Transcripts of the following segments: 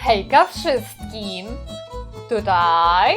Hejka wszystkim! Tutaj.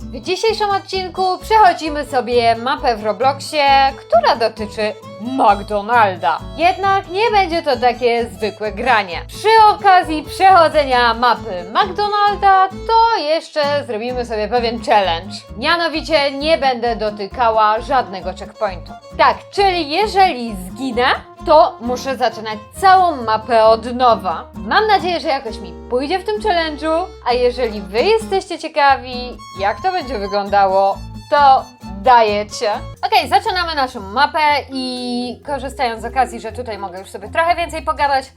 W dzisiejszym odcinku przechodzimy sobie mapę w Robloxie, która dotyczy McDonalda. Jednak nie będzie to takie zwykłe granie. Przy okazji przechodzenia mapy McDonalda, to jeszcze zrobimy sobie pewien challenge. Mianowicie nie będę dotykała żadnego checkpointu. Tak, czyli jeżeli zginę, to muszę zaczynać całą mapę od nowa. Mam nadzieję, że jakoś mi pójdzie w tym challenge'u, a jeżeli wy jesteście ciekawi, jak to będzie wyglądało, to dajecie. Ok, zaczynamy naszą mapę i korzystając z okazji, że tutaj mogę już sobie trochę więcej pogadać,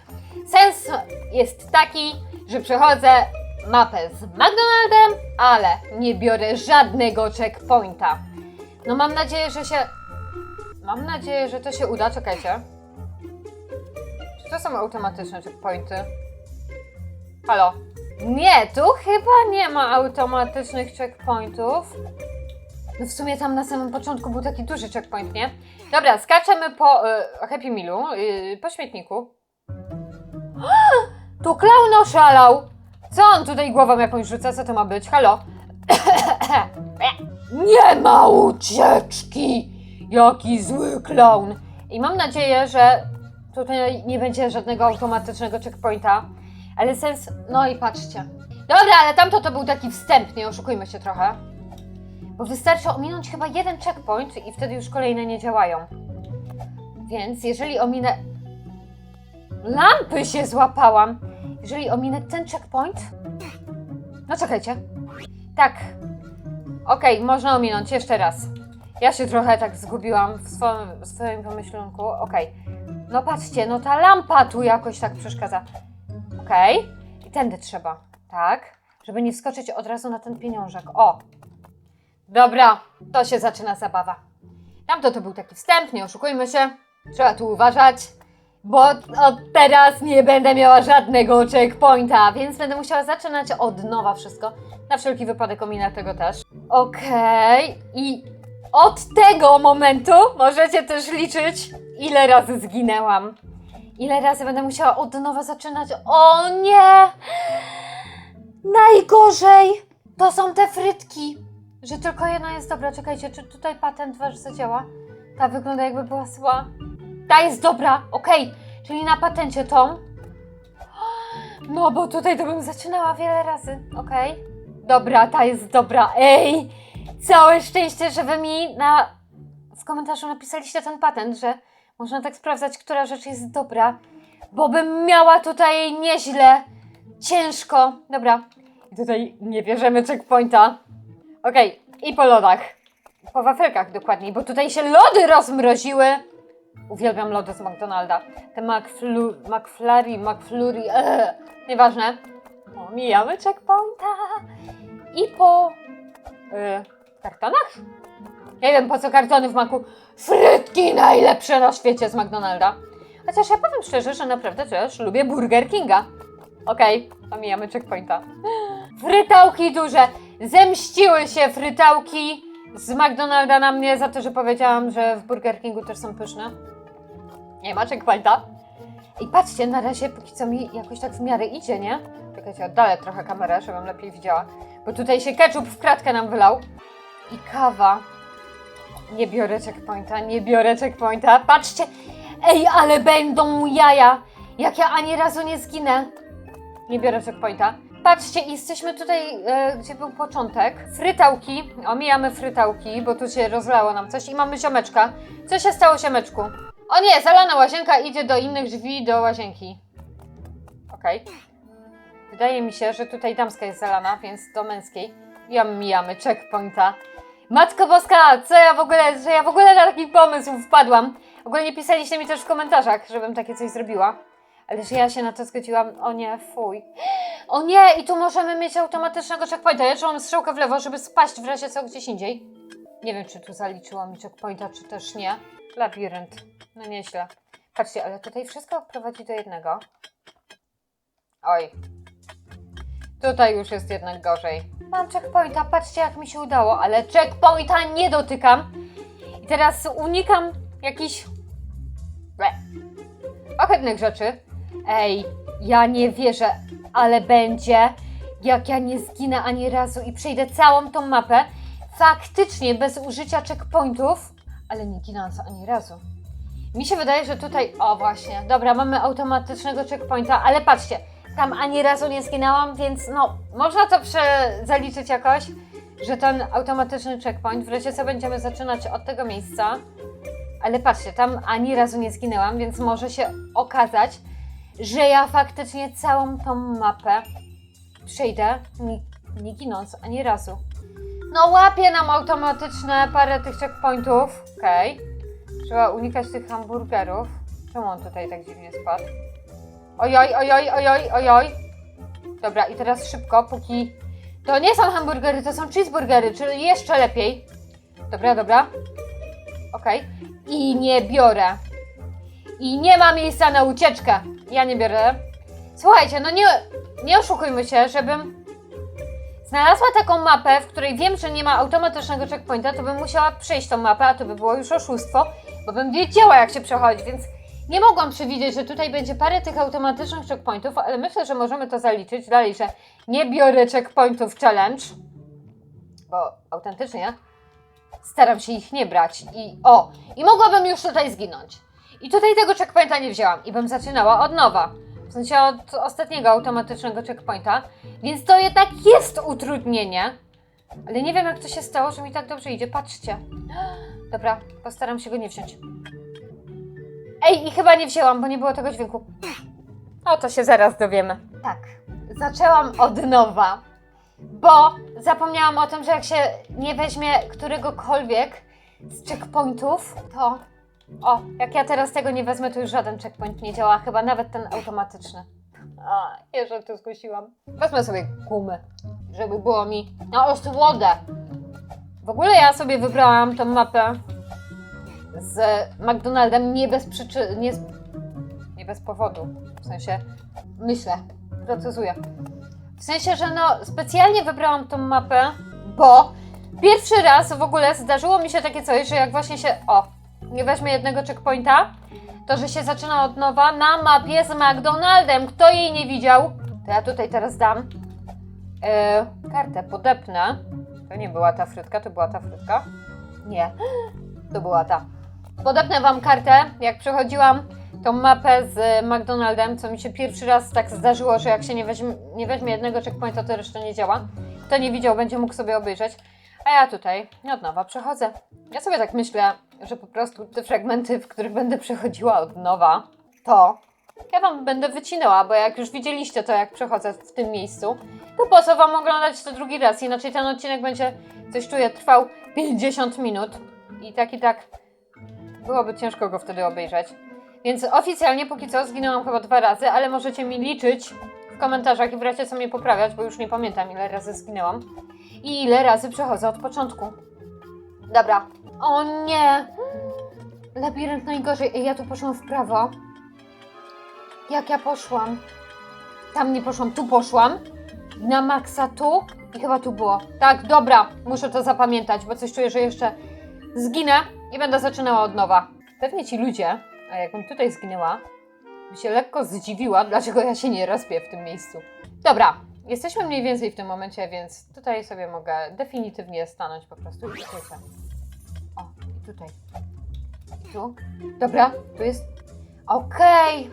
sens jest taki, że przechodzę mapę z McDonaldem, ale nie biorę żadnego checkpointa. No mam nadzieję, że się... Mam nadzieję, że to się uda. Czekajcie. To są automatyczne checkpointy? Halo? Nie, tu chyba nie ma automatycznych checkpointów. No w sumie tam na samym początku był taki duży checkpoint, nie? Dobra, skaczemy po y, Happy Mealu, y, po śmietniku. Tu klaun oszalał! Co on tutaj głową jakąś rzuca? Co to ma być? Halo? Nie ma ucieczki! Jaki zły klaun! I mam nadzieję, że tutaj nie będzie żadnego automatycznego checkpointa. Ale sens. No i patrzcie. Dobra, ale tamto to był taki wstęp, nie oszukujmy się trochę. Bo wystarczy ominąć chyba jeden checkpoint i wtedy już kolejne nie działają. Więc jeżeli ominę. Lampy się złapałam! Jeżeli ominę ten checkpoint. No czekajcie. Tak. Okej, można ominąć jeszcze raz. Ja się trochę tak zgubiłam w swoim, w swoim pomyślunku. Okej. No patrzcie, no ta lampa tu jakoś tak przeszkadza. Okej. I tędy trzeba. Tak. Żeby nie wskoczyć od razu na ten pieniążek. O. Dobra, to się zaczyna zabawa. Tamto to był taki wstęp, nie oszukujmy się. Trzeba tu uważać, bo od teraz nie będę miała żadnego checkpointa, więc będę musiała zaczynać od nowa wszystko. Na wszelki wypadek ominę tego też. Okej, i od tego momentu możecie też liczyć, ile razy zginęłam. Ile razy będę musiała od nowa zaczynać. O nie! Najgorzej! To są te frytki. Że tylko jedna jest dobra. Czekajcie, czy tutaj patent wasz zadziała? Ta wygląda jakby była zła. Ta jest dobra, okej. Czyli na patencie tą. No, bo tutaj to bym zaczynała wiele razy, okej. Dobra, ta jest dobra. Ej! Całe szczęście, że wy mi na... w komentarzu napisaliście ten patent, że można tak sprawdzać, która rzecz jest dobra. Bo bym miała tutaj nieźle. Ciężko. Dobra. Tutaj nie bierzemy checkpointa. Okej, i po lodach. Po wafelkach dokładniej, bo tutaj się lody rozmroziły. Uwielbiam lody z McDonalda. Te McFlu, McFlurry, McFlurry, eee, nieważne. Omijamy checkpointa. I po yy, kartonach? Nie wiem po co kartony w maku. Frytki najlepsze na świecie z McDonalda. Chociaż ja powiem szczerze, że naprawdę też lubię Burger Kinga. Okej, omijamy checkpointa. Frytałki duże. Zemściły się frytałki z McDonalda na mnie za to, że powiedziałam, że w Burger Kingu też są pyszne. Nie ma checkpointa. I patrzcie, na razie póki co mi jakoś tak w miarę idzie, nie? Czekajcie, oddalę trochę kamerę, żebym lepiej widziała. Bo tutaj się ketchup w kratkę nam wylał. I kawa. Nie biorę checkpointa, nie biorę checkpointa. Patrzcie! Ej, ale będą jaja! Jak ja ani razu nie zginę. Nie biorę checkpointa. Patrzcie, jesteśmy tutaj, e, gdzie był początek. Frytałki. Omijamy frytałki, bo tu się rozlało nam coś. I mamy ziomeczka. Co się stało ziomeczku? O nie, zalana łazienka idzie do innych drzwi, do łazienki. Okej. Wydaje mi się, że tutaj damska jest zalana, więc do męskiej. I omijamy checkpointa. Matko Boska, co ja w ogóle, że ja w ogóle na taki pomysł wpadłam. Ogólnie pisaliście mi też w komentarzach, żebym takie coś zrobiła. Ale że ja się na to zgodziłam, o nie, fuj. O nie, i tu możemy mieć automatycznego checkpointa. Ja czułam strzałkę w lewo, żeby spaść w razie co gdzieś indziej. Nie wiem, czy tu zaliczyło mi checkpointa, czy też nie. Labirynt. No nieźle. Patrzcie, ale tutaj wszystko prowadzi do jednego. Oj. Tutaj już jest jednak gorzej. Mam checkpointa, patrzcie jak mi się udało, ale checkpointa nie dotykam. I teraz unikam jakichś... Ble. ohydnych rzeczy. Ej, ja nie wierzę, ale będzie, jak ja nie zginę ani razu i przejdę całą tą mapę, faktycznie bez użycia checkpointów, ale nie ginąc ani razu. Mi się wydaje, że tutaj, o właśnie, dobra, mamy automatycznego checkpointa, ale patrzcie, tam ani razu nie zginęłam, więc no, można to zaliczyć jakoś, że ten automatyczny checkpoint, w co będziemy zaczynać od tego miejsca, ale patrzcie, tam ani razu nie zginęłam, więc może się okazać, że ja faktycznie całą tą mapę przejdę, nie, nie ginąc ani razu. No łapie nam automatyczne parę tych checkpointów, okej. Trzeba unikać tych hamburgerów. Czemu on tutaj tak dziwnie spadł? Ojoj, ojoj, ojoj, ojoj. Dobra, i teraz szybko, póki... To nie są hamburgery, to są cheeseburgery, czyli jeszcze lepiej. Dobra, dobra. Okej. I nie biorę. I nie ma miejsca na ucieczkę. Ja nie biorę. Słuchajcie, no nie, nie oszukujmy się, żebym znalazła taką mapę, w której wiem, że nie ma automatycznego checkpointa, to bym musiała przejść tą mapę, a to by było już oszustwo, bo bym wiedziała, jak się przechodzi, więc nie mogłam przewidzieć, że tutaj będzie parę tych automatycznych checkpointów, ale myślę, że możemy to zaliczyć dalej, że nie biorę checkpointów challenge, bo autentycznie staram się ich nie brać i o, i mogłabym już tutaj zginąć. I tutaj tego checkpointa nie wzięłam i bym zaczynała od nowa. W sensie od ostatniego automatycznego checkpointa. Więc to jednak jest utrudnienie. Ale nie wiem, jak to się stało, że mi tak dobrze idzie. Patrzcie. Dobra, postaram się go nie wziąć. Ej, i chyba nie wzięłam, bo nie było tego dźwięku. O, to się zaraz dowiemy. Tak, zaczęłam od nowa, bo zapomniałam o tym, że jak się nie weźmie któregokolwiek z checkpointów, to o, jak ja teraz tego nie wezmę, to już żaden checkpoint nie działa, chyba nawet ten automatyczny. A, jeszcze to zgłosiłam. Wezmę sobie gumy, żeby było mi na osłodę. W ogóle ja sobie wybrałam tą mapę z McDonaldem nie bez przyczyny, nie, nie bez powodu. W sensie, myślę, procesuję. W sensie, że no, specjalnie wybrałam tą mapę, bo pierwszy raz w ogóle zdarzyło mi się takie coś, że jak właśnie się, o, nie weźmie jednego checkpointa, to że się zaczyna od nowa na mapie z McDonaldem. Kto jej nie widział, to ja tutaj teraz dam e, kartę, podepnę. To nie była ta frytka, to była ta frytka. Nie, to była ta. Podepnę Wam kartę, jak przechodziłam tą mapę z McDonaldem, co mi się pierwszy raz tak zdarzyło, że jak się nie weźmie, nie weźmie jednego checkpointa, to reszta nie działa. Kto nie widział, będzie mógł sobie obejrzeć. A ja tutaj od nowa przechodzę. Ja sobie tak myślę, że po prostu te fragmenty, w których będę przechodziła od nowa, to ja Wam będę wycinała, bo jak już widzieliście to, jak przechodzę w tym miejscu, to po co Wam oglądać to drugi raz? Inaczej ten odcinek będzie, coś czuję, trwał 50 minut i tak i tak byłoby ciężko go wtedy obejrzeć. Więc oficjalnie póki co zginęłam chyba dwa razy, ale możecie mi liczyć w komentarzach i w razie co mnie poprawiać, bo już nie pamiętam ile razy zginęłam i ile razy przechodzę od początku. Dobra. O nie! Labirynt najgorzej. Ej, ja tu poszłam w prawo. Jak ja poszłam? Tam nie poszłam, tu poszłam. Na maksa tu i chyba tu było. Tak, dobra, muszę to zapamiętać, bo coś czuję, że jeszcze zginę i będę zaczynała od nowa. Pewnie ci ludzie, a jakbym tutaj zginęła, by się lekko zdziwiła, dlaczego ja się nie rozpię w tym miejscu. Dobra, jesteśmy mniej więcej w tym momencie, więc tutaj sobie mogę definitywnie stanąć po prostu. O, i tutaj. I tu. Dobra, tu jest. Okej.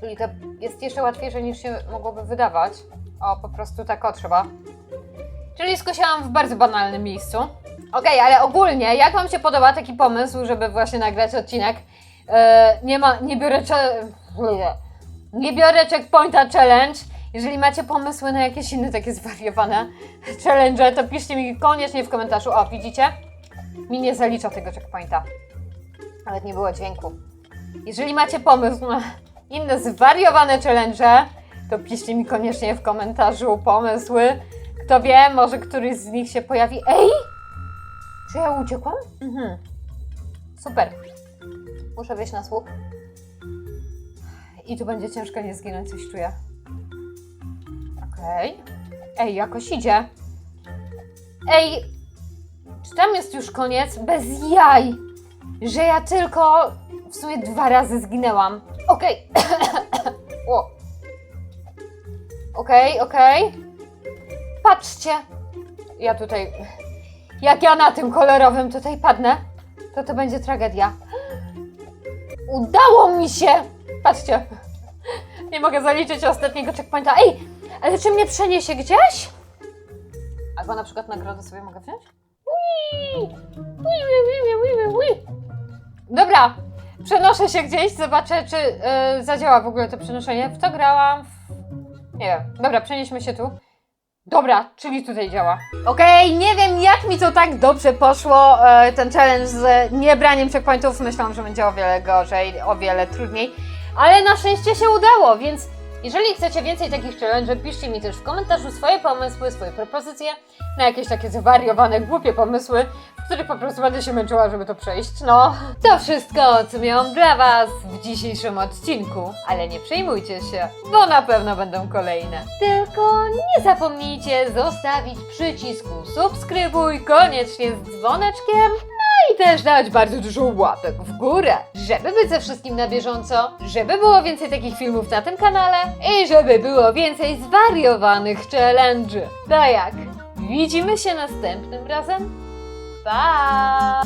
Czyli to jest jeszcze łatwiejsze niż się mogłoby wydawać. O, po prostu tak o trzeba. Czyli skusiłam w bardzo banalnym miejscu. Okej, ale ogólnie, jak Wam się podoba taki pomysł, żeby właśnie nagrać odcinek? E, nie ma, nie biorę, cze- nie biorę checkpointa challenge. Jeżeli macie pomysły na jakieś inne takie zwariowane challenge, to piszcie mi koniecznie w komentarzu. O, widzicie? Mi nie zalicza tego checkpointa. Nawet nie było dźwięku. Jeżeli macie pomysł na inne zwariowane challenge, to piszcie mi koniecznie w komentarzu pomysły. Kto wie, może któryś z nich się pojawi. Ej! Czy ja uciekłam? Mhm. Super. Muszę wyjść na słup. I tu będzie ciężko nie zginąć, coś czuję. Okej. Ej, jakoś idzie. Ej, czy tam jest już koniec? Bez jaj! Że ja tylko w sumie dwa razy zginęłam. Okej. o. Okej, okej. Patrzcie. Ja tutaj... Jak ja na tym kolorowym tutaj padnę, to to będzie tragedia. Udało mi się! Patrzcie. Nie mogę zaliczyć ostatniego checkpointa. Ej, ale czy mnie przeniesie gdzieś? Albo na przykład nagrodę sobie mogę wziąć? Ui! Ui, ui, ui. Dobra, przenoszę się gdzieś, zobaczę, czy e, zadziała w ogóle to przenoszenie. W to grałam. W... Nie wiem. Dobra, przenieśmy się tu. Dobra, czyli tutaj działa. Okej, nie wiem jak mi to tak dobrze poszło, e, ten challenge z niebraniem checkpointów. Myślałam, że będzie o wiele gorzej, o wiele trudniej, ale na szczęście się udało, więc jeżeli chcecie więcej takich challenge, piszcie mi też w komentarzu swoje pomysły, swoje propozycje na jakieś takie zwariowane, głupie pomysły, w których po prostu będę się męczyła, żeby to przejść. No, to wszystko, co miałam dla Was w dzisiejszym odcinku. Ale nie przejmujcie się, bo na pewno będą kolejne. Tylko nie zapomnijcie zostawić przycisku subskrybuj koniecznie z dzwoneczkiem. No i też dać bardzo dużo łapek w górę, żeby być ze wszystkim na bieżąco, żeby było więcej takich filmów na tym kanale i żeby było więcej zwariowanych challenge'y. To jak? Widzimy się następnym razem? Pa!